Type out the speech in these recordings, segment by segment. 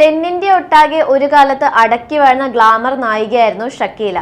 തെന്നിന്ത്യ ഒട്ടാകെ ഒരു കാലത്ത് അടക്കി വാഴുന്ന ഗ്ലാമർ നായികയായിരുന്നു ഷക്കീല.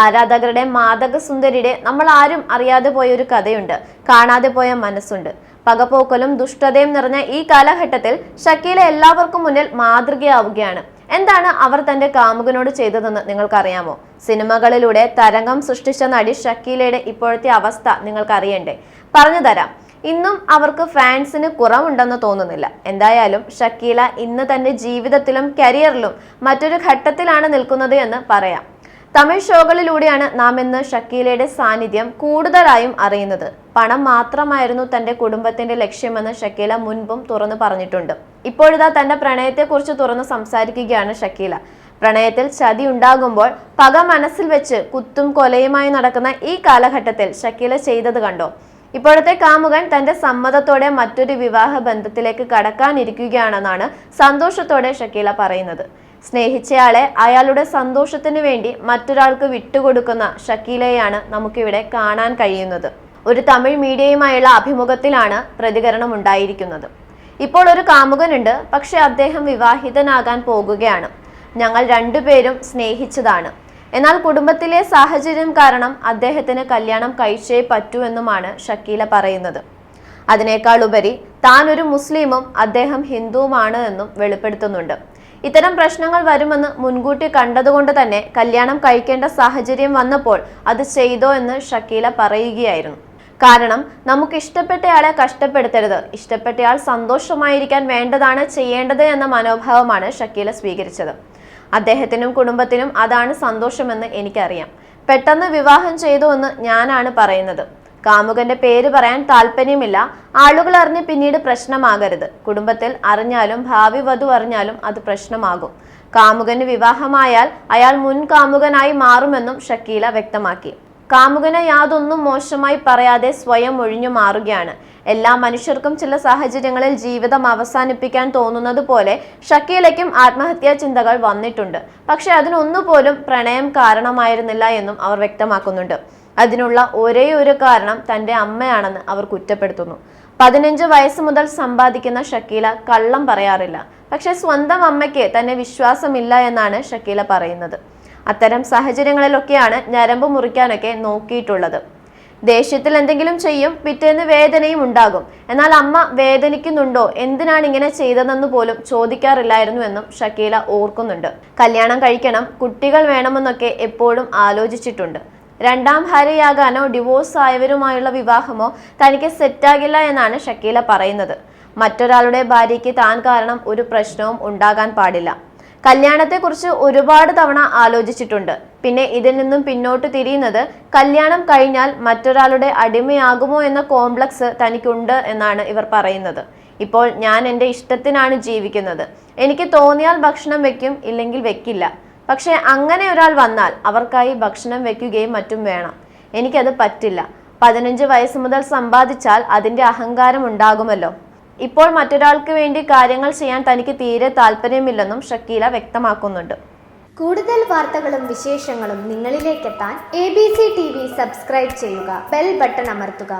ആരാധകരുടെ മാതക സുന്ദരിയുടെ നമ്മൾ ആരും അറിയാതെ പോയ ഒരു കഥയുണ്ട്. കാണാതെ പോയ മനസ്സുണ്ട്. പകപോക്കലും ദുഷ്ടതയും നിറഞ്ഞ ഈ കാലഘട്ടത്തിൽ ഷക്കീല എല്ലാവർക്കും മുന്നിൽ മാതൃകയാവുകയാണ്. എന്താണ് അവർ തന്റെ കാമുകനോട് ചെയ്തതെന്ന് നിങ്ങൾക്കറിയാമോ? സിനിമകളിലൂടെ തരംഗം സൃഷ്ടിച്ച നടി ഷക്കീലയുടെ ഇപ്പോഴത്തെ അവസ്ഥ നിങ്ങൾക്കറിയണ്ടേ? പറഞ്ഞു തരാം. ഇന്നും അവർക്ക് ഫാൻസിന് കുറവുണ്ടെന്ന് തോന്നുന്നില്ല. എന്തായാലും ഷക്കീല ഇന്ന് തന്റെ ജീവിതത്തിലും കരിയറിലും മറ്റൊരു ഘട്ടത്തിലാണ് നിൽക്കുന്നത് എന്ന് പറയാം. തമിഴ് ഷോകളിലൂടെയാണ് നാം ഇന്ന് ഷക്കീലയുടെ സാന്നിധ്യം കൂടുതലായും അറിയുന്നത്. പണം മാത്രമായിരുന്നു തന്റെ കുടുംബത്തിന്റെ ലക്ഷ്യമെന്ന് ഷക്കീല മുൻപും തുറന്നു പറഞ്ഞിട്ടുണ്ട്. ഇപ്പോഴിതാ തന്റെ പ്രണയത്തെക്കുറിച്ച് തുറന്ന് സംസാരിക്കുകയാണ് ഷക്കീല. പ്രണയത്തിൽ ചതി ഉണ്ടാകുമ്പോൾ പക മനസ്സിൽ വെച്ച് കുത്തും കൊലയുമായി നടക്കുന്ന ഈ കാലഘട്ടത്തിൽ ഷക്കീല ചെയ്തത് കണ്ടോ? ഇപ്പോഴത്തെ കാമുകൻ തന്റെ സമ്മതത്തോടെ മറ്റൊരു വിവാഹ ബന്ധത്തിലേക്ക് കടക്കാനിരിക്കുകയാണെന്നാണ് സന്തോഷത്തോടെ ഷക്കീല പറയുന്നത്. സ്നേഹിച്ചയാളെ അയാളുടെ സന്തോഷത്തിന് വേണ്ടി മറ്റൊരാൾക്ക് വിട്ടുകൊടുക്കുന്ന ഷക്കീലയാണ് നമുക്കിവിടെ കാണാൻ കഴിയുന്നത്. ഒരു തമിഴ് മീഡിയയുമായുള്ള അഭിമുഖത്തിലാണ് പ്രതികരണം ഉണ്ടായിരിക്കുന്നത്. ഇപ്പോൾ ഒരു കാമുകനുണ്ട് പക്ഷെ അദ്ദേഹം വിവാഹിതനാകാൻ പോകുകയാണ്. ഞങ്ങൾ രണ്ടുപേരും സ്നേഹിച്ചതാണ്. എന്നാൽ കുടുംബത്തിലെ സാഹചര്യം കാരണം അദ്ദേഹത്തിന് കല്യാണം കഴിച്ചേ പറ്റൂ എന്നുമാണ് ഷക്കീല പറയുന്നത്. അതിനേക്കാൾ ഉപരി താൻ ഒരു മുസ്ലിമും അദ്ദേഹം ഹിന്ദുവുമാണ് എന്നും വെളിപ്പെടുത്തുന്നുണ്ട്. ഇത്തരം പ്രശ്നങ്ങൾ വരുമെന്ന് മുൻകൂട്ടി കണ്ടതുകൊണ്ട് തന്നെ കല്യാണം കഴിക്കേണ്ട സാഹചര്യം വന്നപ്പോൾ അത് ചെയ്തോ എന്ന് ഷക്കീല പറയുകയായിരുന്നു. കാരണം നമുക്ക് ഇഷ്ടപ്പെട്ടയാളെ കഷ്ടപ്പെടുത്തരുത്. ഇഷ്ടപ്പെട്ടയാൾ സന്തോഷമായിരിക്കാൻ വേണ്ടതാണ് ചെയ്യേണ്ടത് എന്ന മനോഭാവമാണ് ഷക്കീല സ്വീകരിച്ചത്. അദ്ദേഹത്തിനും കുടുംബത്തിനും അതാണ് സന്തോഷമെന്ന് എനിക്കറിയാം. പെട്ടെന്ന് വിവാഹം ചെയ്തു എന്ന് ഞാനാണ് പറയുന്നത്. കാമുകന്റെ പേര് പറയാൻ താല്പര്യമില്ല. ആളുകൾ അറിഞ്ഞ് പിന്നീട് പ്രശ്നമാകരുത്. കുടുംബത്തിൽ അറിഞ്ഞാലും ഭാവി വധു അറിഞ്ഞാലും അത് പ്രശ്നമാകും. കാമുകന് വിവാഹമായാൽ അയാൾ മുൻ കാമുകനായി മാറുമെന്നും ഷക്കീല വ്യക്തമാക്കി. കാമുകനെ യാതൊന്നും മോശമായി പറയാതെ സ്വയം ഒഴിഞ്ഞു മാറുകയാണ്. എല്ലാ മനുഷ്യർക്കും ചില സാഹചര്യങ്ങളിൽ ജീവിതം അവസാനിപ്പിക്കാൻ തോന്നുന്നത് പോലെ ഷക്കീലയ്ക്കും ആത്മഹത്യാ ചിന്തകൾ വന്നിട്ടുണ്ട്. പക്ഷെ അതിനൊന്നുപോലും പ്രണയം കാരണമായിരുന്നില്ല എന്നും അവർ വ്യക്തമാക്കുന്നുണ്ട്. അതിനുള്ള ഒരേ ഒരു കാരണം തന്റെ അമ്മയാണെന്ന് അവർ കുറ്റപ്പെടുത്തുന്നു. പതിനഞ്ച് വയസ്സ് മുതൽ സമ്പാദിക്കുന്ന ഷക്കീല കള്ളം പറയാറില്ല. പക്ഷെ സ്വന്തം അമ്മയ്ക്ക് തന്നെ വിശ്വാസമില്ല എന്നാണ് ഷക്കീല പറയുന്നത്. അത്തരം സാഹചര്യങ്ങളിലൊക്കെയാണ് ഞരമ്പ് മുറിക്കാനൊക്കെ നോക്കിയിട്ടുള്ളത്. ദേഷ്യത്തിൽ എന്തെങ്കിലും ചെയ്യും പിറ്റേന്ന് വേദനയും ഉണ്ടാകും. എന്നാൽ അമ്മ വേദനിക്കുന്നുണ്ടോ? എന്തിനാണ് ഇങ്ങനെ ചെയ്തതെന്ന് പോലും ചോദിക്കാറില്ലായിരുന്നു എന്നും ഷക്കീല ഓർക്കുന്നുണ്ട്. കല്യാണം കഴിക്കണം കുട്ടികൾ വേണമെന്നൊക്കെ എപ്പോഴും ആലോചിച്ചിട്ടുണ്ട്. രണ്ടാം ഭാര്യയാകാനോ ഡിവോഴ്സ് ആയവരുമായുള്ള വിവാഹമോ തനിക്ക് സെറ്റാകില്ല എന്നാണ് ഷക്കീല പറയുന്നത്. മറ്റൊരാളുടെ ഭാര്യയ്ക്ക് താൻ കാരണം ഒരു പ്രശ്നവും ഉണ്ടാകാൻ പാടില്ല. കല്യാണത്തെക്കുറിച്ച് ഒരുപാട് തവണ ആലോചിച്ചിട്ടുണ്ട്. പിന്നെ ഇതിൽ നിന്നും പിന്നോട്ട് തിരിയുന്നത് കല്യാണം കഴിഞ്ഞാൽ മറ്റൊരാളുടെ അടിമയാകുമോ എന്ന കോംപ്ലക്സ് തനിക്കുണ്ട് എന്നാണ് ഇവർ പറയുന്നത്. ഇപ്പോൾ ഞാൻ എന്റെ ഇഷ്ടത്തിനാണ് ജീവിക്കുന്നത്. എനിക്ക് തോന്നിയാൽ ഭക്ഷണം വെക്കും ഇല്ലെങ്കിൽ വെക്കില്ല. പക്ഷേ അങ്ങനെ ഒരാൾ വന്നാൽ അവർക്കായി ഭക്ഷണം വെക്കുകയും മറ്റും വേണം. എനിക്കത് പറ്റില്ല. പതിനഞ്ച് വയസ്സ് മുതൽ സമ്പാദിച്ചാൽ അതിന്റെ അഹങ്കാരം ഉണ്ടാകുമല്ലോ. ഇപ്പോൾ മറ്റൊരാൾക്ക് വേണ്ടി കാര്യങ്ങൾ ചെയ്യാൻ തനിക്ക് തീരെ താല്പര്യമില്ലെന്നും ഷക്കീല വ്യക്തമാക്കുന്നുണ്ട്. കൂടുതൽ വാർത്തകളും വിശേഷങ്ങളും നിങ്ങളിലേക്കെത്താൻ A B C T V subscribe ചെയ്യുക ബെൽ ബട്ടൺ അമർത്തുക.